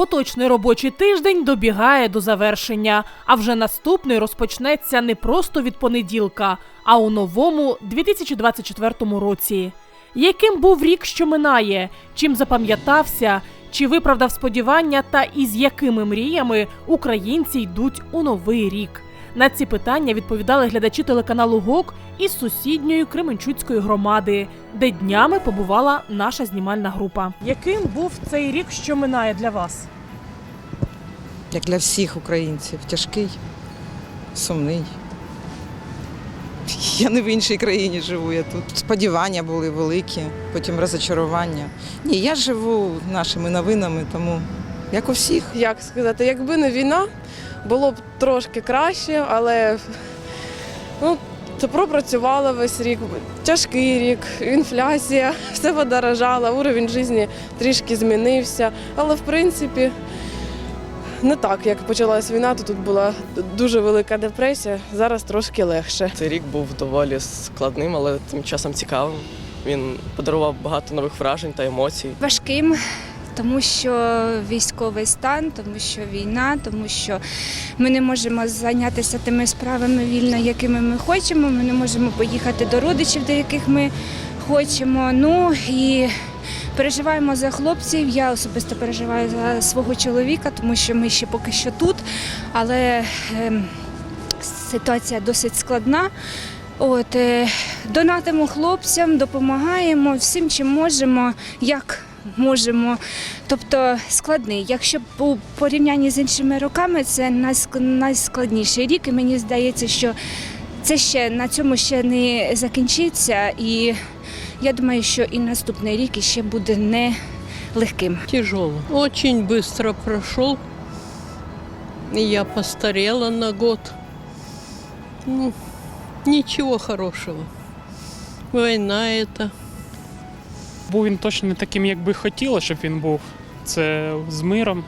Поточний робочий тиждень добігає до завершення, а вже наступний розпочнеться не просто від понеділка, а у новому 2024 році. Яким був рік, що минає, чим запам'ятався, чи виправдав сподівання, та із якими мріями українці йдуть у новий рік? На ці питання відповідали глядачі телеканалу ГОК із сусідньої Кременчуцької громади, де днями побувала наша знімальна група. Яким був цей рік, що минає для вас? Як для всіх українців, тяжкий, сумний. Я не в іншій країні живу, я тут. Сподівання були великі, потім розочарування. Ні, я живу нашими новинами, тому як у всіх. як сказати, якби не війна, було б трошки краще, але ну, то пропрацювала весь рік. Тяжкий рік, інфляція, все подорожало, уровень життя трішки змінився. Але в принципі не так, як почалась війна, то тут була дуже велика депресія, зараз трошки легше. Цей рік був доволі складним, але тим часом цікавим. Він подарував багато нових вражень та емоцій. важким, тому що військовий стан, тому що війна, тому що ми не можемо зайнятися тими справами вільно, якими ми хочемо. Ми не можемо поїхати до родичів, до яких ми хочемо. Ну і переживаємо за хлопців. Я особисто переживаю за свого чоловіка, тому що ми ще поки що тут, але ем, ситуація досить складна. От, е, донатимо хлопцям, допомагаємо всім, чим можемо, як можемо. Тобто складний. Якщо у порівнянні з іншими роками, це найскладніший рік, і мені здається, що це ще на цьому ще не закінчиться. І я думаю, що і наступний рік ще буде не легким. Тяжело. Очень быстро прошел. И я постарела на год. Ну, ничего хорошего. Война это. Був він точно не таким, як би хотілося, щоб він був. Це з миром,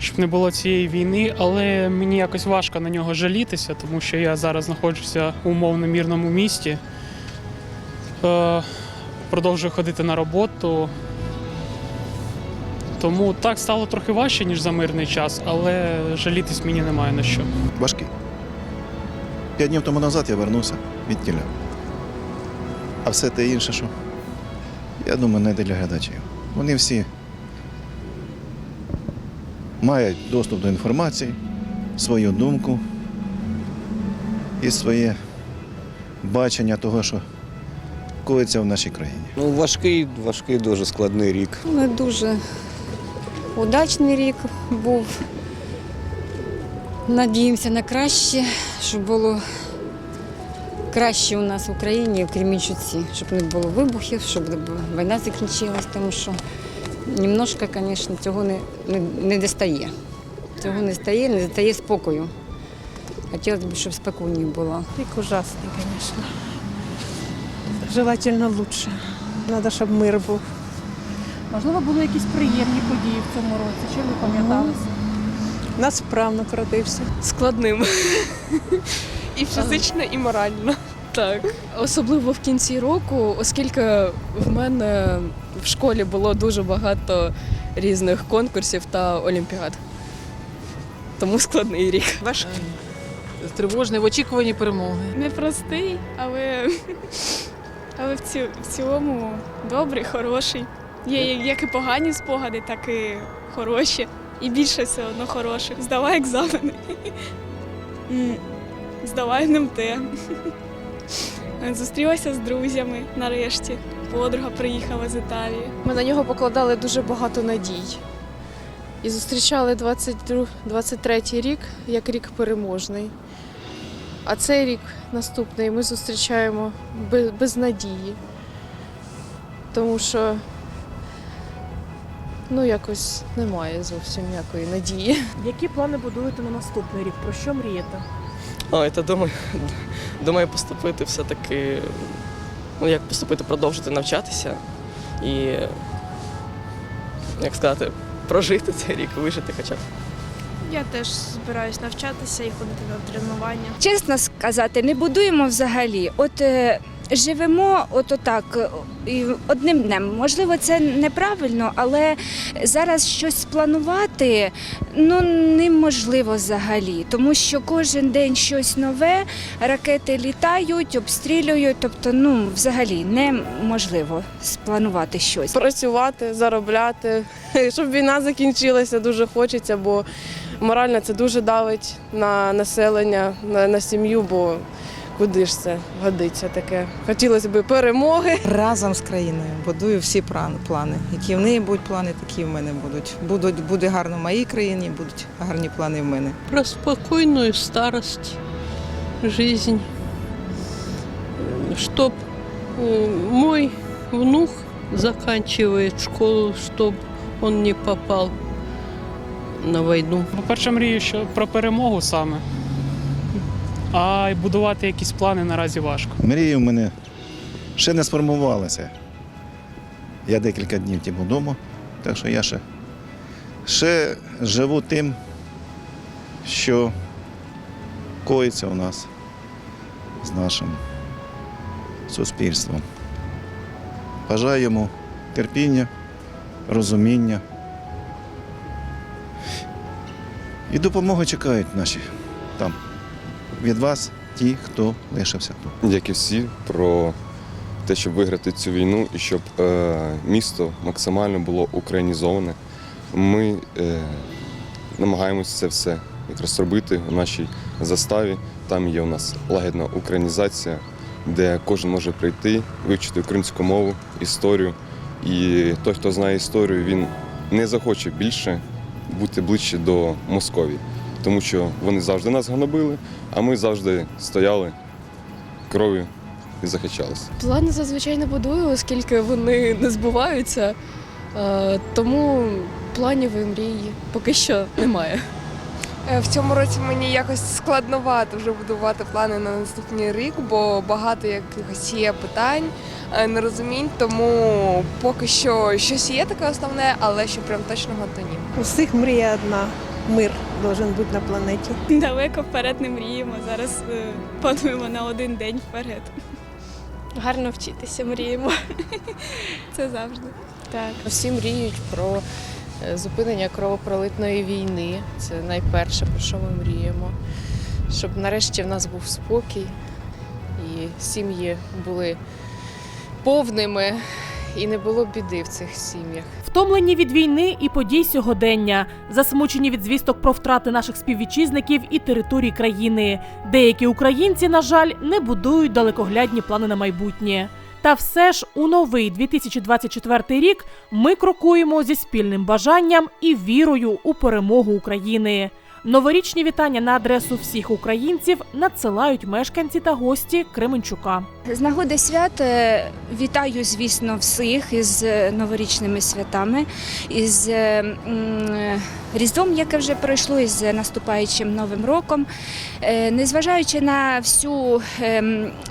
щоб не було цієї війни, але мені якось важко на нього жалітися, тому що я зараз знаходжуся у умовно мирному місті. Е, продовжую ходити на роботу. Тому так стало трохи важче, ніж за мирний час, але жалітись мені немає на що. важкий. П'ять днів тому назад я вернувся від тіля. А все те інше, що я думаю, не для глядачів. Вони всі мають доступ до інформації, свою думку і своє бачення того, що коїться в нашій країні. Ну, важкий, важкий, дуже складний рік. Не дуже удачний рік був. Надіємося на краще, щоб було краще у нас в Україні, в Кремінчуці, щоб не було вибухів, щоб війна закінчилась, тому що немножко, звісно, цього не, не, не достає. Цього не стає, не достає спокою. Хотілося б, щоб спокійніше було. Рік ужасний, конечно. Желательно лучше. Надо, щоб мир був. Можливо, були якісь приємні події в цьому році, чи ви пам'яталися? Нас вправно крутився. Складним. І фізично, і морально. Так. Особливо в кінці року, оскільки в мене в школі було дуже багато різних конкурсів та олімпіад. Тому складний рік. Важкий. тривожний в очікуванні перемоги. Непростий, але, але в, ці, в цілому добрий, хороший. Є як і погані спогади, так і хороші. І більше все одно хороших. Здала екзамени. Здала НМТ. Зустрілася з друзями нарешті. Подруга приїхала з Італії. Ми на нього покладали дуже багато надій. І зустрічали 22, 23 рік як рік переможний. А цей рік наступний ми зустрічаємо без, надії. Тому що ну якось немає зовсім ніякої надії. Які плани будуєте на наступний рік? Про що мрієте? Ой, та думаю, думаю поступити все-таки, ну як поступити, продовжити навчатися і, як сказати, прожити цей рік, вижити хоча б. Я теж збираюсь навчатися і ходити на тренування. Чесно сказати, не будуємо взагалі. От е, живемо ото так е, і одним днем. Можливо, це неправильно, але зараз щось спланувати ну неможливо взагалі, тому що кожен день щось нове, ракети літають, обстрілюють. Тобто, ну взагалі неможливо спланувати щось. Працювати, заробляти, щоб війна закінчилася, дуже хочеться, бо морально це дуже давить на населення, на, на сім'ю, бо куди ж це годиться таке. Хотілося б перемоги. Разом з країною будую всі плани. Які в неї будуть плани, такі в мене будуть. Будуть буде гарно в моїй країні, будуть гарні плани в мене. Про спокойную старость, жизнь. Чтоб э, мой внук заканчивает школу, чтоб он не попал на войну. По-перше, мрію що про перемогу саме. А й будувати якісь плани наразі важко. Мрії в мене ще не сформувалися. Я декілька днів тому вдома, так що я ще, ще живу тим, що коїться у нас з нашим суспільством. Бажаю йому терпіння, розуміння. І допомоги чекають наші там. Від вас, ті, хто лишився як і всі, про те, щоб виграти цю війну і щоб е, місто максимально було українізоване. Ми е, намагаємося це все якраз робити у нашій заставі. Там є у нас лагідна українізація, де кожен може прийти, вивчити українську мову, історію. І той, хто знає історію, він не захоче більше бути ближче до Московії, тому що вони завжди нас гнобили, а ми завжди стояли кров'ю і захищалися. Плани зазвичай не будую, оскільки вони не збуваються. Е, Тому планів і мрій поки що немає. Е, В цьому році мені якось складновато вже будувати плани на наступний рік, бо багато якихось є питань, е, нерозумінь, тому поки що щось є таке основне, але що прям точного то ні. У всіх мрія одна. Мир должен бути на планеті. Далеко вперед не мріємо. Зараз е, плануємо на один день вперед. Гарно вчитися, мріємо. Це завжди. Так. Всі мріють про зупинення кровопролитної війни. Це найперше, про що ми мріємо. Щоб нарешті в нас був спокій і сім'ї були повними і не було біди в цих сім'ях. Втомлені від війни і подій сьогодення, засмучені від звісток про втрати наших співвітчизників і територій країни. Деякі українці, на жаль, не будують далекоглядні плани на майбутнє. Та все ж у новий 2024 рік ми крокуємо зі спільним бажанням і вірою у перемогу України. Новорічні вітання на адресу всіх українців надсилають мешканці та гості Кременчука. З нагоди свят е, вітаю, звісно, всіх із е, новорічними святами, із е, Різдвом, яке вже пройшло, із наступаючим Новим роком. Незважаючи на всю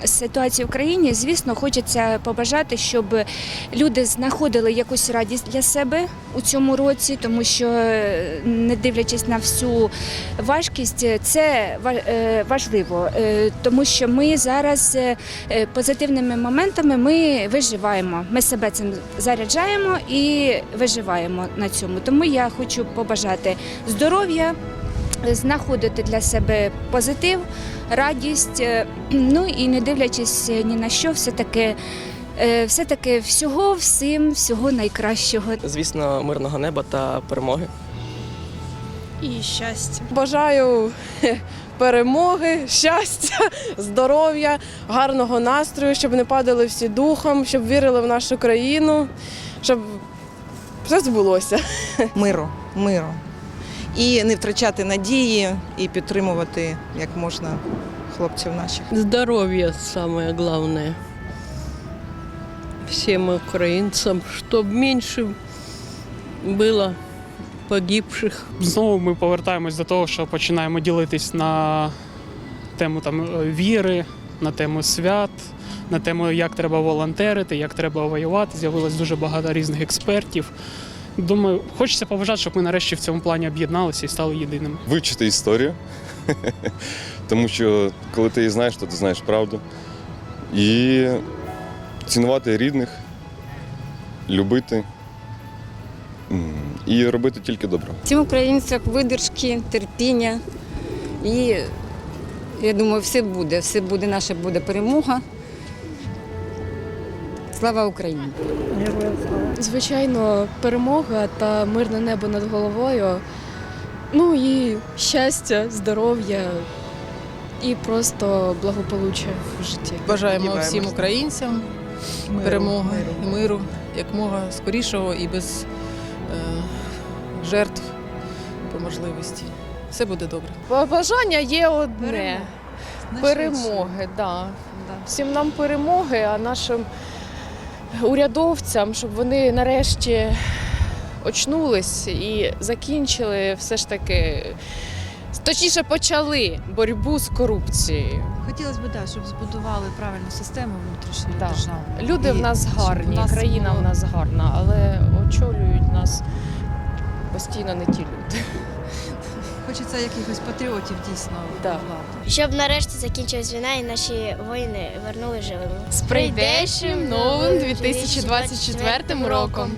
ситуацію в країні, звісно, хочеться побажати, щоб люди знаходили якусь радість для себе у цьому році, тому що, не дивлячись на всю важкість, це ва- важливо, тому що ми зараз позитивними моментами ми виживаємо. Ми себе цим заряджаємо і виживаємо на цьому. Тому я хочу побажати здоров'я, знаходити для себе позитив, радість. е, Ну і не дивлячись ні на що, все таки. Все таки всього всім, всього найкращого. Звісно, мирного неба та перемоги. І щастя. Бажаю перемоги, щастя, здоров'я, гарного настрою, щоб не падали всі духом, щоб вірили в нашу країну, щоб все збулося. Миру, миру. І не втрачати надії, і підтримувати як можна хлопців наших. Здоровье самое главное. Всем украинцам, чтобы меньше было погибших. Знову ми повертаємось до того, що починаємо ділитись на тему там е, віри, на тему свят, на тему, як треба волонтерити, як треба воювати. З'явилось дуже багато різних експертів. Думаю, хочеться побажати, щоб ми нарешті в цьому плані об'єдналися і стали єдиними. Вивчити історію, тому що коли ти її знаєш, то ти знаєш правду. І цінувати рідних, любити і робити тільки добро. Всім українцям видержки, терпіння. І я думаю, все буде. Все буде, наша буде перемога. Слава Україні! Звичайно, перемога та мирне небо над головою. Ну і щастя, здоров'я і просто благополуччя в житті. Бажаємо всім українцям перемоги і миру, якмога скорішого і без жертв по можливості. Все буде добре. Бажання є одне. Перемоги, да. Всім нам перемоги, а нашим урядовцям, щоб вони нарешті очнулись і закінчили все ж таки. Точніше почали боротьбу з корупцією. Хотілося б, да, щоб збудували правильну систему внутрішньої Да. держави. Люди в нас гарні, нас країна було- в нас гарна, але очолюють нас постійно не ті люди. Хочеться якихось патріотів дійсно Да. влади. Щоб нарешті закінчилась війна і наші воїни вернули живими. З прийдешнім новим 2024 роком!